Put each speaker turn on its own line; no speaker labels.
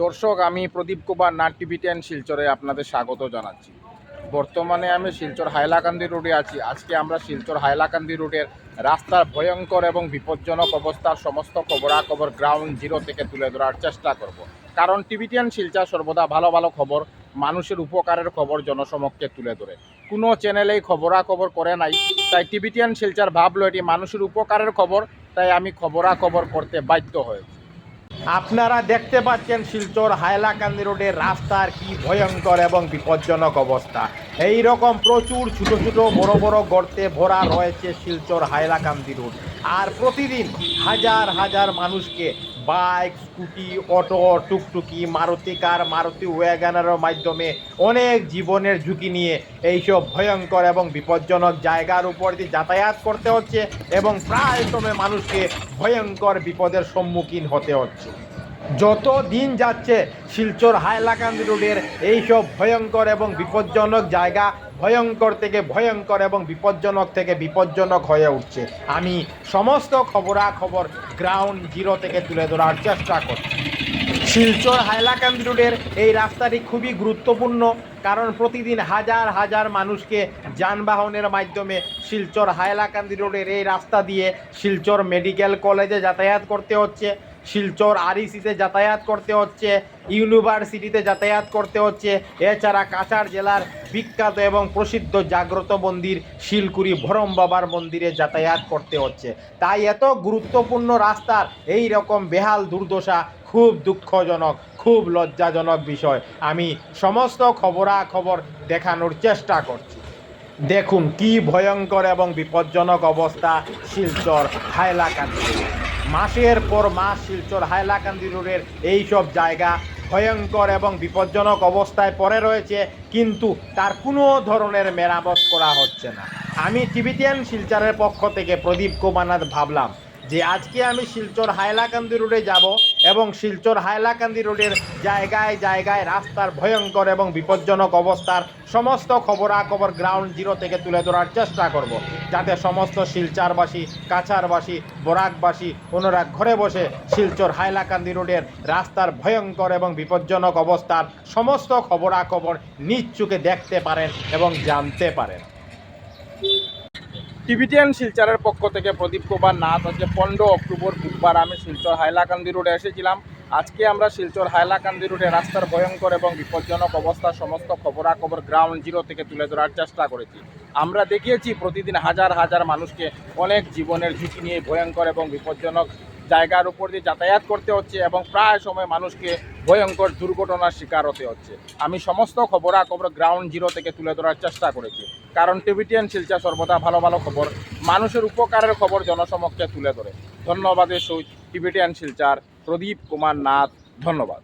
দর্শক, আমি Pradip Kumar, nut TV ten শিলচরে আপনাদের স্বাগত জানাচ্ছি। বর্তমানে আমি শিলচর হাইলাকান্দি রোডে আছি। আজকে আমরা শিলচর হাইলাকান্দি রোডের রাস্তার ভয়ঙ্কর এবং বিপজ্জনক অবস্থার সমস্ত খবরাখবর গ্রাউন্ড জিরো থেকে তুলে ধরার চেষ্টা করব। কারণ টিভি টেন শিলচর সর্বদা ভালো ভালো খবর, মানুষের উপকারের খবর জনসমক্ষে তুলে ধরে। কোনো চ্যানেলেই খবরাখবর করে নাই, তাই টিভি টেন শিলচর ভাবলো এটি মানুষের উপকারের খবর, তাই আমি খবরাখবর করতে বাধ্য হয়েছি। আপনারা দেখতে পাচ্ছেন শিলচর হায়লাকান্দি রোডের রাস্তার কি ভয়ঙ্কর এবং বিপজ্জনক অবস্থা। এই রকম প্রচুর ছোট ছোট বড় বড় গর্তে ভরা রয়েছে শিলচর হাইলাকান্দি রোড। আর প্রতিদিন হাজার হাজার মানুষকে বাইক, স্কুটি, অটো, টুকটুকি, মারুতি কার, মারুতি ওয়াগানারের মাধ্যমে অনেক জীবনের ঝুঁকি নিয়ে এইসব ভয়ঙ্কর এবং বিপজ্জনক জায়গার উপর দিয়ে যাতায়াত করতে হচ্ছে এবং প্রায় সময় মানুষকে ভয়ঙ্কর বিপদের সম্মুখীন হতে হচ্ছে। যত দিন যাচ্ছে, শিলচর হাইলাকান্দি রোডের এইসব ভয়ঙ্কর এবং বিপজ্জনক জায়গা ভয়ঙ্কর থেকে ভয়ঙ্কর এবং বিপজ্জনক থেকে বিপজ্জনক হয়ে উঠছে। আমি সমস্ত খবরাখবর গ্রাউন্ড জিরো থেকে তুলে ধরার চেষ্টা করছি। শিলচর হাইলাকান্দি রোডের এই রাস্তাটি খুবই গুরুত্বপূর্ণ, কারণ প্রতিদিন হাজার হাজার মানুষকে যানবাহনের মাধ্যমে শিলচর হাইলাকান্দি রোডের এই রাস্তা দিয়ে শিলচর মেডিকেল কলেজে যাতায়াত করতে হচ্ছে। শিলচর আরইসিতে যাতায়াত করতে হচ্ছে, ইউনিভার্সিটিতে যাতায়াত করতে হচ্ছে। এছাড়া কাছাড় জেলার বিখ্যাত এবং প্রসিদ্ধ জাগ্রত মন্দির শিলকুড়ি ভরম বাবার মন্দিরে যাতায়াত করতে হচ্ছে। তাই এত গুরুত্বপূর্ণ রাস্তার এই রকম বেহাল দুর্দশা খুব দুঃখজনক, খুব লজ্জাজনক বিষয়। আমি সমস্ত খবরাখবর দেখানোর চেষ্টা করছি। দেখুন কি ভয়ঙ্কর এবং বিপজ্জনক অবস্থা শিলচর হাইলাকান্দি। মাসের পর মাস শিলচর হাইলাকান্দি রোডের এইসব জায়গা ভয়ঙ্কর এবং বিপজ্জনক অবস্থায় পড়ে রয়েছে, কিন্তু তার কোনো ধরনের মেরামত করা হচ্ছে না। আমি টিভিটিয়ান শিলচরের পক্ষ থেকে প্রদীপ কুমানাথ ভাবলাম যে আজকে আমি শিলচর হাইলাকান্দি রোডে যাব এবং শিলচর হাইলাকান্দি রোডের জায়গায় জায়গায় রাস্তার ভয়ঙ্কর এবং বিপজ্জনক অবস্থার সমস্ত খবরাখবর গ্রাউন্ড জিরো থেকে তুলে ধরার চেষ্টা করব। যাতে সমস্ত শিলচারবাসী, কাছারবাসী, বরাকবাসী ওনারা ঘরে বসে শিলচর হাইলাকান্দি রোডের রাস্তার ভয়ঙ্কর এবং বিপজ্জনক অবস্থার সমস্ত খবরাখবর নিজ চোখে দেখতে পারেন এবং জানতে পারেন। টিভিটিয়ান শিলচরের পক্ষ থেকে প্রদীপ কুমার নাথ আজকে পনেরো অক্টোবর বুধবার। আমি শিলচর হাইলাকান্দি রোডে এসেছিলাম। আজকে আমরা শিলচর হাইলাকান্দি রোডে রাস্তার ভয়ঙ্কর এবং বিপজ্জনক অবস্থা, সমস্ত খবরাখবর গ্রাউন্ড জিরো থেকে তুলে ধরার চেষ্টা করেছি। আমরা দেখিয়েছি, প্রতিদিন হাজার হাজার মানুষকে অনেক জীবনের ঝুঁকি নিয়ে ভয়ঙ্কর এবং বিপজ্জনক জায়গার উপর দিয়ে যাতায়াত করতে হচ্ছে এবং প্রায় সময় মানুষকে ভয়ঙ্কর দুর্ঘটনার শিকার হতে হচ্ছে। আমি সমস্ত খবরাখবর গ্রাউন্ড জিরো থেকে তুলে ধরার চেষ্টা করেছি। কারণ টিভিটিএন শিলচা সর্বদা ভালো ভালো খবর। মানুষের উপকারের খবর জনসমক্ষে তুলে ধরে। ধন্যবাদের সহিত টিভিটিএন শিলচার প্রদীপ কুমার নাথ, ধন্যবাদ।